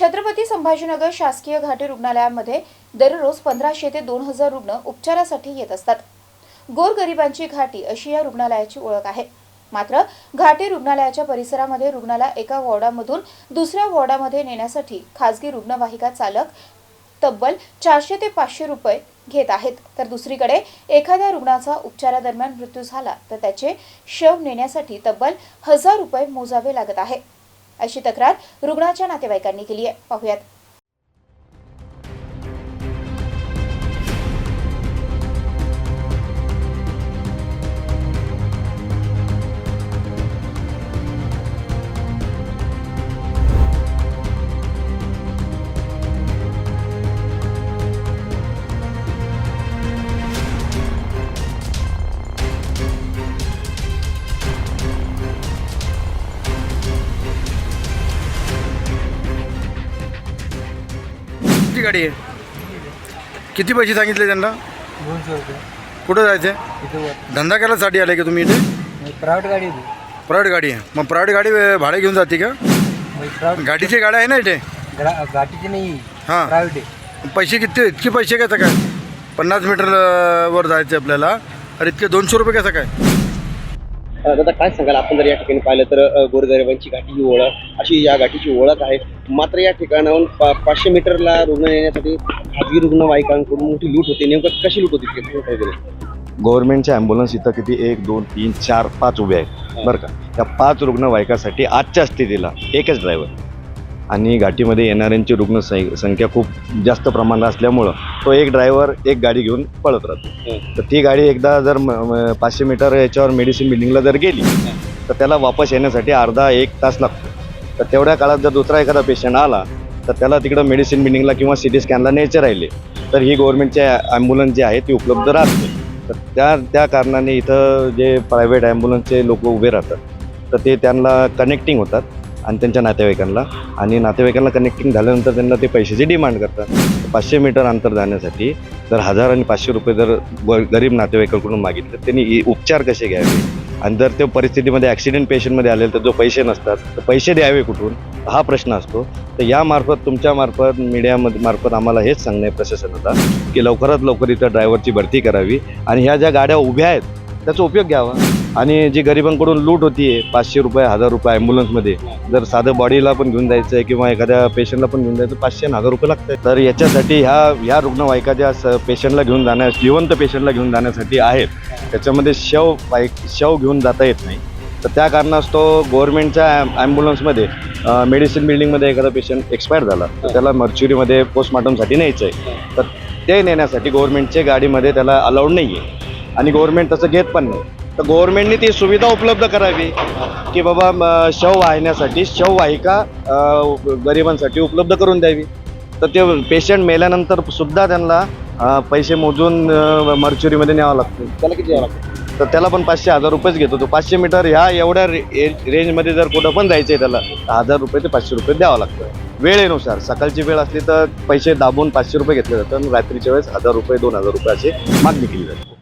छत्रपती संभाजीनगर शासकीय घाटी रुग्णालयामध्ये दररोज पंधराशे ते दोन हजार रुग्ण उपचारासाठी येत असतात. गोरगरिबांची घाटी अशी या रुग्णालयाची ओळख आहे. मात्र घाटी रुग्णालयाच्या परिसरामध्ये रुग्णाला एका वॉर्डामधून दुसऱ्या वॉर्डामध्ये नेण्यासाठी खासगी रुग्णवाहिका चालक तब्बल चारशे ते पाचशे रुपये घेत आहेत. तर दुसरीकडे एखाद्या रुग्णाचा उपचारादरम्यान मृत्यू झाला तर त्याचे शव नेण्यासाठी तब्बल हजार रुपये मोजावे लागत आहे. अशी तक्रार रुग्णाच्या नातेवाईकांनी केली आहे. पाहुयात. किती गाडी आहे? किती पैसे सांगितले त्यांना? दोनशे रुपये. कुठं जायचं धंदा करायसाठी आले का तुम्ही इथे? प्रायव्हेट गाडी प्रायव्हेट गाडी आहे. मग प्रायव्हेट गाडी भाडे घेऊन जाते का? गाडीची गाड्या आहे ना इथे? गाडीची नाही हां. प्रायव्हेट पैसे किती इतके पैसे कसं काय? पन्नास मीटर अं, वर जायचं आपल्याला. अरे इतके दोनशे रुपये कसं काय? दादा काय सांगाल? आपण जर या ठिकाणी पाहिलं तर गोरगरिबांची घाटी ही ओळख अशी या घाटीची ओळख आहे. मात्र या ठिकाणाहून पा पाचशे मीटरला रुग्ण येण्यासाठी खाजगी रुग्णवाहिकांकडून मोठी लूट होते. नेमकं कशी लूट होती. गव्हर्नमेंटच्या ॲम्ब्युलन्स इथं किती? एक दोन तीन चार पाच उभे आहेत. बरं का? त्या पाच रुग्णवाहिकासाठी आजच्या स्थितीला एकच ड्रायव्हर आणि घाटीमध्ये येणाऱ्यांची रुग्ण संख्या खूप जास्त प्रमाणात असल्यामुळं तो एक ड्रायव्हर एक गाडी घेऊन पळत राहतो. तर ती गाडी एकदा जर पाचशे मीटर याच्यावर मेडिसिन बिल्डिंगला जर गेली तर त्याला वापस येण्यासाठी अर्धा एक तास लागतो. तर तेवढ्या काळात जर दुसरा एखादा पेशंट आला तर त्याला तिकडं मेडिसिन बिल्डिंगला किंवा सी टी स्कॅनला न्यायचे राहिले. तर ही गव्हर्नमेंटचे ॲम्ब्युलन्स जे आहे ती उपलब्ध राहत. तर त्या त्या कारणाने इथं जे प्रायव्हेट ॲम्ब्युलन्सचे लोक उभे राहतात तर ते त्यांना कनेक्टिंग होतात. आणि त्यांच्या नातेवाईकांना. आणि नातेवाईकांना कनेक्टिंग झाल्यानंतर त्यांना ते पैशाची डिमांड करतात. पाचशे मीटर अंतर जाण्यासाठी जर हजार आणि पाचशे रुपये जर गरीब नातेवाईकांकडून मागितले तर त्यांनी इ- उपचार कसे घ्यावे? आणि जर त्या परिस्थितीमध्ये ॲक्सिडेंट पेशंटमध्ये आले तर जो पैसे नसतात तर पैसे द्यावे कुठून? हा प्रश्न असतो. तर यामार्फत तुमच्यामार्फत मीडियामध्ये मार्फत आम्हाला हेच सांगणं आहे प्रशासनाला की लवकरात लवकर इथं ड्रायव्हरची भरती करावी. आणि ह्या ज्या गाड्या उभ्या आहेत त्याचा उपयोग घ्यावा. आणि जी गरिबांकडून लूट होतीये पाचशे रुपये हजार रुपये ॲम्ब्युलन्समध्ये जर साधं बॉडीला पण घेऊन जायचं आहे किंवा एखाद्या पेशंटला पण घेऊन जायचं पाचशे आणि हजार रुपये लागतात. तर याच्यासाठी ह्या ह्या रुग्णवाहिका ज्या स पेशंटला घेऊन जाण्यास जिवंत पेशंटला घेऊन जाण्यासाठी आहेत त्याच्यामध्ये शव वाईक शव घेऊन जाता येत नाही. तर त्या कारणास्तव गव्हर्नमेंटच्या ॲम ॲम्ब्युलन्समध्ये मेडिसिन बिल्डिंगमध्ये एखादा पेशंट एक्सपायर झाला तर त्याला मर्च्युरीमध्ये पोस्टमॉर्टमसाठी न्यायचं आहे. तर ते नेण्यासाठी गव्हर्नमेंटच्या गाडीमध्ये त्याला अलाउड नाही आहे आणि गव्हर्नमेंट तसं घेत पण नाही. तर गव्हर्नमेंटने ती सुविधा उपलब्ध करावी की बाबा शव वाहिण्यासाठी शववाहिका गरिबांसाठी उपलब्ध करून द्यावी. तर ते पेशंट मेल्यानंतर सुद्धा त्यांना पैसे मोजून मर्च्युरीमध्ये न्यावं लागतं. त्याला किती द्यावं लागतं? तर त्याला पण पाचशे हजार रुपयेच घेतो. तो पाचशे मीटर ह्या एवढ्या रे रेंजमध्ये जर कुठं पण जायचं आहे त्याला तर हजार रुपये ते पाचशे रुपये द्यावं लागतं. वेळेनुसार सकाळची वेळ असली तर पैसे दाबून पाचशे रुपये घेतले जातात आणि रात्रीच्या वेळेस हजार रुपये दोन हजार रुपये अशी मागणी केली जाते.